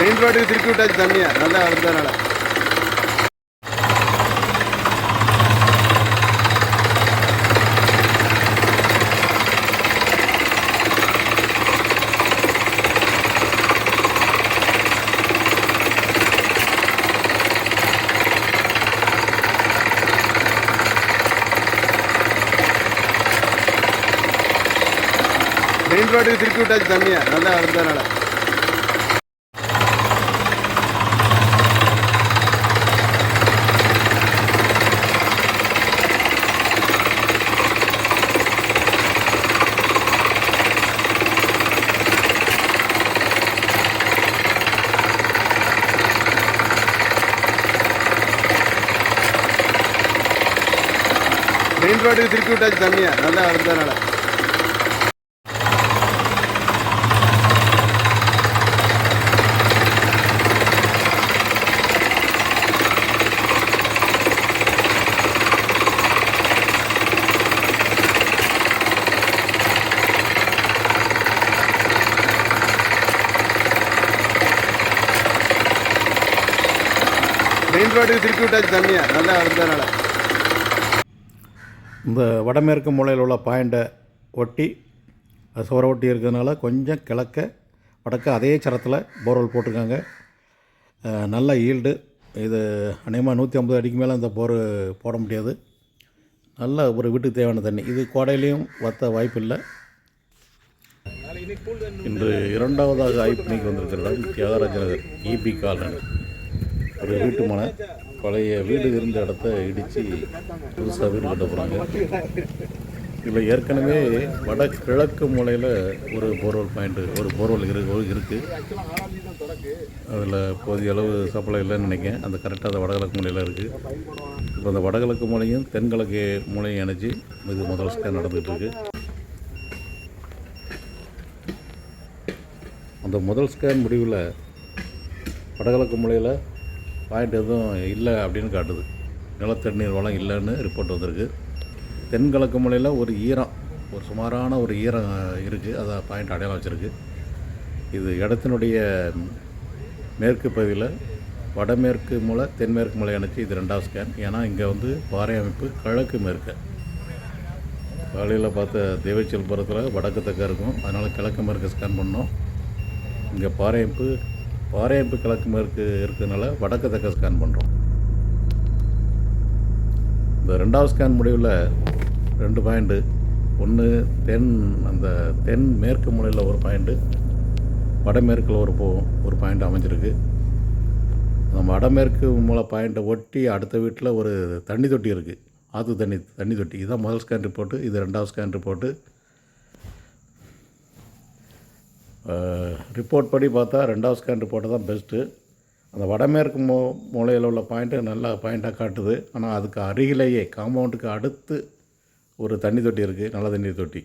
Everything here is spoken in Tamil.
மெயின் ரோட்டுக்கு திருப்பி விட்டாச்சு தண்ணியை. நல்லா வந்ததுனால மெயின் ரோட்டுக்கு திருப்பி விட்டாச்சு தண்ணியை. நல்லா வந்ததுனால மெயின் ரோடுக்கு திருப்பி விட்டாச்சு தண்ணியை. நல்லா வந்ததுனால மெயின் ரோடுக்கு திருப்பி விட்டாச்சு தண்ணியை. நல்லா வந்ததுனால இந்த வடமேற்கு மூலையில் உள்ள பாயிண்டை ஒட்டி அது சுவரை ஒட்டி இருக்கிறதுனால கொஞ்சம் கிழக்க வடக்க அதே சரத்தில் போர்வெல் போட்டிருக்காங்க. நல்ல ஈல்டு இது அநேகமாக நூற்றி ஐம்பது அடிக்கு மேலே இந்த போர் போட முடியாது. நல்ல ஒரு வீட்டுக்கு தேவையான தண்ணி. இது கோடையிலையும் வத்த வாய்ப்பு இல்லை இன்று இரண்டாவதாக ஐப்பணிக்கு வந்திருக்கிற இடம் தியாகராஜ நகர் இபி காலனி. ஒரு வீட்டு மனை. பழைய வீடு இருந்த இடத்த இடித்து புதுசாக வீடு கட்ட போகிறாங்க இதில் ஏற்கனவே வட கிழக்கு மூலையில் ஒரு போர்வெல் பாயிண்ட்டு ஒரு போர்வெல் இருக்கு. இருக்குது அதில் போதிய அளவு சப்ளை இல்லைன்னு நினைக்கிறேன். அந்த கரெக்டாக அந்த வடகிழக்கு மூலையில் இருக்குது இப்போ அந்த வடகிழக்கு மூலையும் தென்கிழக்கு மூலையும் இணைச்சி இது முதல் ஸ்கேன் நடந்துகிட்ருக்கு அந்த முதல் ஸ்கேன் முடிவில் வடகிழக்கு மூலையில் பாயிண்ட் எதுவும் இல்லை அப்படின்னு காட்டுது. நிலத்தண்ணீர் வளம் இல்லைன்னு ரிப்போர்ட் வந்திருக்கு. தென்கிழக்கு மலையில் ஒரு ஈரம் ஒரு சுமாரான ஒரு ஈரம் இருக்குது அதை பாயிண்ட் அடையாளம் வச்சுருக்கு. இது இடத்தினுடைய மேற்கு பகுதியில் வடமேற்கு மூலை தென்மேற்கு மூலை அணைச்சி இது ரெண்டாவது ஸ்கேன். ஏன்னா இங்கே வந்து பாறை அமைப்பு கிழக்கு மேற்கு. காலையில் பார்த்த தேவச்சல்புரத்தில் வடக்கு தக்க இருக்கும். அதனால் கிழக்கு மேற்கு ஸ்கேன் பண்ணோம் இங்கே பாறை அமைப்பு பாறையமைப்பு கிழக்கு மேற்கு இருக்கிறதுனால வடக்கு தக்க ஸ்கேன் பண்ணுறோம் இந்த ரெண்டாவது ஸ்கேன் முடிவில் ரெண்டு பாயிண்ட்டு ஒன்று தென் அந்த தென் மேற்கு மூலையில் ஒரு பாயிண்ட்டு வடமேற்கில் ஒரு போ ஒரு பாயிண்ட் அமைஞ்சிருக்கு. அந்த வடமேற்கு மூல பாயிண்ட்டை ஒட்டி அடுத்த வீட்டில் ஒரு தண்ணி தொட்டி இருக்குது ஆற்று தண்ணி தண்ணி தொட்டி. இதுதான் முதல் ஸ்கேன் ரிப்போர்ட்டு இது ரெண்டாவது ஸ்கேன் ரிப்போர்ட்டு ரிப்போர்ட் படி பார்த்தா ரெண்டாவது ஸ்கேன் ரிப்போர்ட்டு தான் பெஸ்ட்டு அந்த வடமேற்கு மூ மூலையில் உள்ள பாயிண்ட்டு நல்லா பாயிண்ட்டாக காட்டுது. ஆனால் அதுக்கு அருகிலேயே காம்பவுண்டுக்கு அடுத்து ஒரு தண்ணி தொட்டி இருக்குது நல்ல தண்ணீர் தொட்டி.